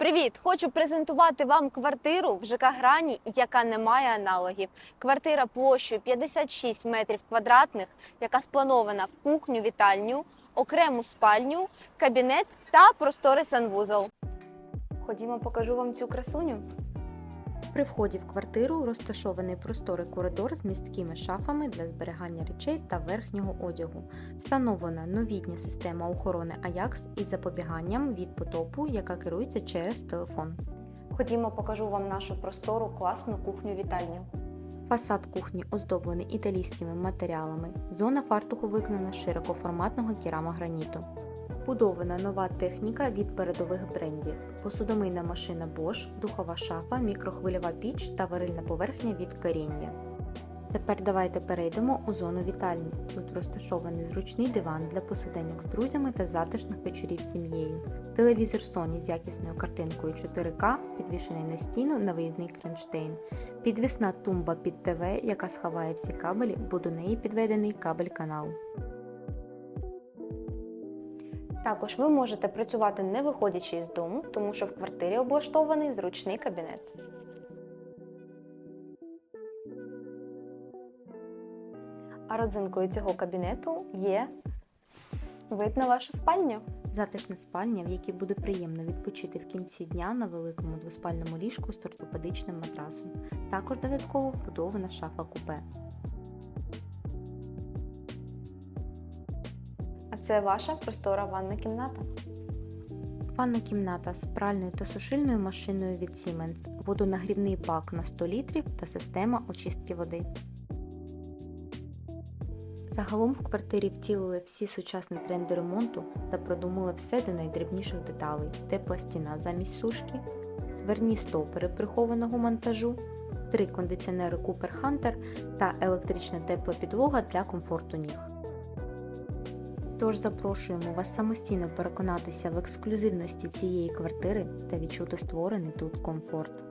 Привіт! Хочу презентувати вам квартиру в ЖК Грані, яка не має аналогів. Квартира площею 56 метрів квадратних, яка спланована в кухню, вітальню, окрему спальню, кабінет та простори санвузол. Ходімо, покажу вам цю красуню. При вході в квартиру розташований просторий коридор з місткими шафами для зберігання речей та верхнього одягу. Встановлена новітня система охорони Ajax із запобіганням від потопу, яка керується через телефон. Ходімо, покажу вам нашу простору класну кухню-вітальню. Фасад кухні оздоблений італійськими матеріалами. Зона фартуху виконана з широкоформатного керамограніту. Будована нова техніка від передових брендів: посудомийна машина Bosch, духова шафа, мікрохвильова піч та варильна поверхня від Каріння. Тепер давайте перейдемо у зону вітальні. Тут розташований зручний диван для посиденьок з друзями та затишних вечорів сім'єю. Телевізор Sony з якісною картинкою 4К, підвішений на стіну на виїзний кронштейн. Підвісна тумба під ТВ, яка сховає всі кабелі, бо до неї підведений кабель-канал. Також ви можете працювати не виходячи із дому, тому що в квартирі облаштований зручний кабінет. А родзинкою цього кабінету є вид на вашу спальню. Затишна спальня, в якій буде приємно відпочити в кінці дня на великому двоспальному ліжку з ортопедичним матрасом. Також додатково вбудована шафа купе. Це ваша простора ванна кімната. Ванна кімната з пральною та сушильною машиною від Siemens, водонагрівний бак на 100 літрів та система очистки води. Загалом в квартирі втілили всі сучасні тренди ремонту та продумали все до найдрібніших деталей: тепла стіна замість сушки, дверні стопери прихованого монтажу, три кондиціонери Cooper Hunter та електрична тепла підлога для комфорту ніг. Тож запрошуємо вас самостійно переконатися в ексклюзивності цієї квартири та відчути створений тут комфорт.